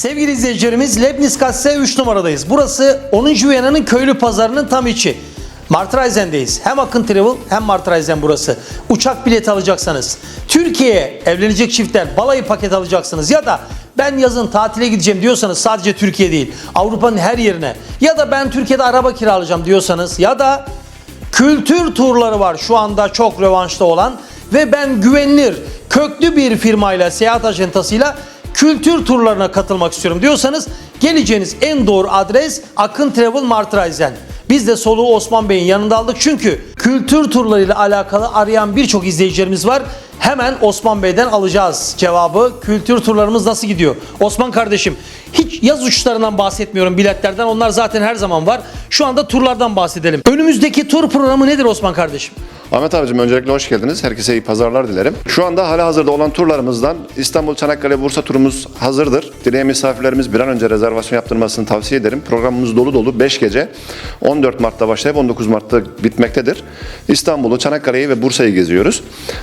Sevgili izleyicilerimiz Lebnisgasse 3 numaradayız. Burası 10. Viyana'nın köylü pazarının tam içi. Martraisen'deyiz. Hem Akın Travel hem Martraisen burası. Uçak bileti alacaksanız, Türkiye'ye evlenecek çiftler balayı paket alacaksınız ya da ben yazın tatile gideceğim diyorsanız sadece Türkiye değil Avrupa'nın her yerine ya da ben Türkiye'de araba kiralayacağım diyorsanız ya da kültür turları var şu anda çok revanşta olan ve ben güvenilir köklü bir firmayla seyahat ajantasıyla kültür turlarına katılmak istiyorum diyorsanız geleceğiniz en doğru adres Akın Travel Martraisen. Biz de soluğu Osman Bey'in yanında aldık çünkü kültür turlarıyla alakalı arayan birçok izleyicilerimiz var. Hemen Osman Bey'den alacağız cevabı. Kültür turlarımız nasıl gidiyor? Osman kardeşim hiç yaz uçuşlarından bahsetmiyorum biletlerden. Onlar zaten her zaman var. Şu anda turlardan bahsedelim. Önümüzdeki tur programı nedir Osman kardeşim? Ahmet abicim öncelikle hoş geldiniz. Herkese iyi pazarlar dilerim. Şu anda hala hazırda olan turlarımızdan İstanbul, Çanakkale, Bursa turumuz hazırdır. Dileyen misafirlerimiz bir an önce rezervasyon yaptırmasını tavsiye ederim. Programımız dolu dolu 5 gece 14 Mart'ta başlayıp 19 Mart'ta bitmektedir. İstanbul'u, Çanakkale'yi ve Bursa'yı geziyoruz.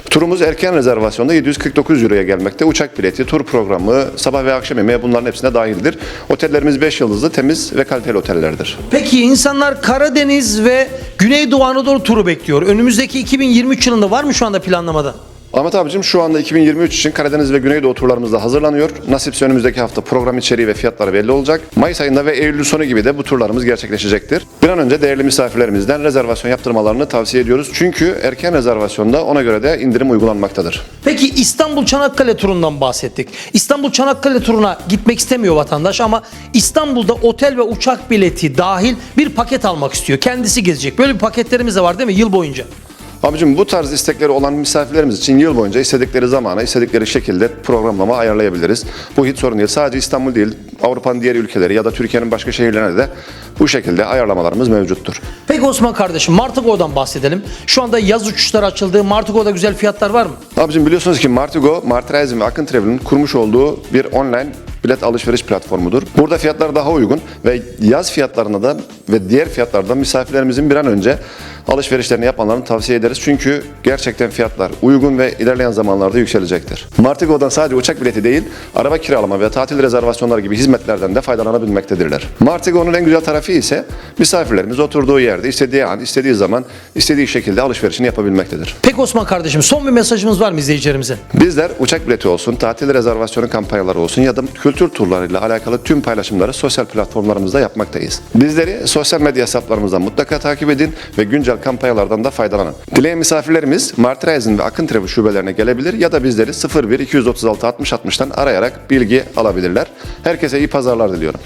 Turumuz erken rezervasyonda 749 Euro'ya gelmekte. Uçak bileti, tur programı, sabah ve akşam yemeği bunların hepsine dahildir. Otellerimiz 5 yıldızlı, temiz ve kaliteli otellerdir. Peki insanlar Karadeniz ve Güneydoğu Anadolu turu bekliyor. Önümüzdeki 2023 yılında var mı şu anda planlamada? Ahmet abicim şu anda 2023 için Karadeniz ve Güneydoğu turlarımız da hazırlanıyor. Nasipse önümüzdeki hafta program içeriği ve fiyatları belli olacak. Mayıs ayında ve Eylül sonu gibi de bu turlarımız gerçekleşecektir. Bir an önce değerli misafirlerimizden rezervasyon yaptırmalarını tavsiye ediyoruz. Çünkü erken rezervasyonda ona göre de indirim uygulanmaktadır. Peki İstanbul Çanakkale turundan bahsettik. İstanbul Çanakkale turuna gitmek istemiyor vatandaş ama İstanbul'da otel ve uçak bileti dahil bir paket almak istiyor. Kendisi gezecek. Böyle bir paketlerimiz de var değil mi yıl boyunca? Abicim bu tarz istekleri olan misafirlerimiz için yıl boyunca istedikleri zamana, istedikleri şekilde programlama ayarlayabiliriz. Bu hiç sorun değil. Sadece İstanbul değil, Avrupa'nın diğer ülkeleri ya da Türkiye'nin başka şehirlerine de bu şekilde ayarlamalarımız mevcuttur. Peki Osman kardeşim Martıgo'dan bahsedelim. Şu anda yaz uçuşları açıldı. Martıgo'da güzel fiyatlar var mı? Abicim biliyorsunuz ki Martigo, Martreizm ve Akın Travel'ın kurmuş olduğu bir online bilet alışveriş platformudur. Burada fiyatlar daha uygun ve yaz fiyatlarına da ve diğer fiyatlardan misafirlerimizin bir an önce alışverişlerini yapmalarını tavsiye ederiz. Çünkü gerçekten fiyatlar uygun ve ilerleyen zamanlarda yükselecektir. Martigo'dan sadece uçak bileti değil, araba kiralama ve tatil rezervasyonları gibi hizmetlerden de faydalanabilmektedirler. Martigo'nun en güzel tarafı ise misafirlerimiz oturduğu yerde istediği an, istediği zaman, istediği şekilde alışverişini yapabilmektedir. Peki Osman kardeşim son bir mesajımız var mı izleyicilerimize? Bizler uçak bileti olsun, tatil rezervasyonu kampanyaları olsun ya da kültür turlarıyla alakalı tüm paylaşımları sosyal platformlarımızda yapmaktayız. Bizleri sosyal medya hesaplarımızdan mutlaka takip edin ve güncel kampanyalardan da faydalanın. Dileyen misafirlerimiz Martreisen ve Akın Travel şubelerine gelebilir ya da bizleri 01 236 60 60'tan arayarak bilgi alabilirler. Herkese iyi pazarlar diliyorum.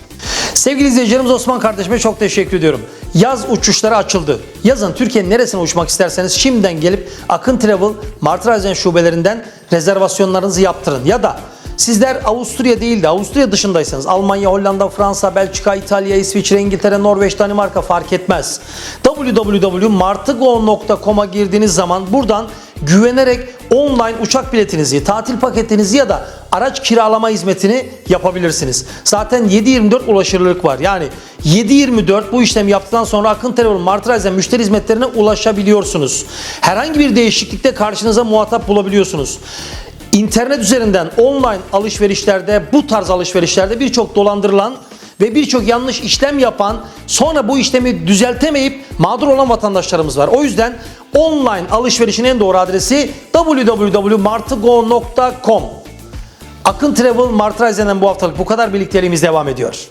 Sevgili izleyicilerimiz Osman kardeşime çok teşekkür ediyorum. Yaz uçuşları açıldı. Yazın Türkiye'nin neresine uçmak isterseniz şimdiden gelip Akın Travel, Martraisen şubelerinden rezervasyonlarınızı yaptırın. Ya da sizler Avusturya değil de Avusturya dışındaysanız Almanya, Hollanda, Fransa, Belçika, İtalya, İsviçre, İngiltere, Norveç, Danimarka fark etmez. www.martigo.com'a girdiğiniz zaman buradan güvenerek online uçak biletinizi, tatil paketinizi ya da araç kiralama hizmetini yapabilirsiniz. Zaten 7/24 ulaşırlılık var. Yani 7/24 bu işlemi yaptıktan sonra Akın Travel Martraisen müşteri hizmetlerine ulaşabiliyorsunuz. Herhangi bir değişiklikte karşınıza muhatap bulabiliyorsunuz. İnternet üzerinden online alışverişlerde bu tarz alışverişlerde birçok dolandırılan ve birçok yanlış işlem yapan sonra bu işlemi düzeltemeyip mağdur olan vatandaşlarımız var. O yüzden online alışverişin en doğru adresi www.martigo.com Akın Travel Martı Rize'den bu haftalık bu kadar birlikteliğimiz devam ediyor.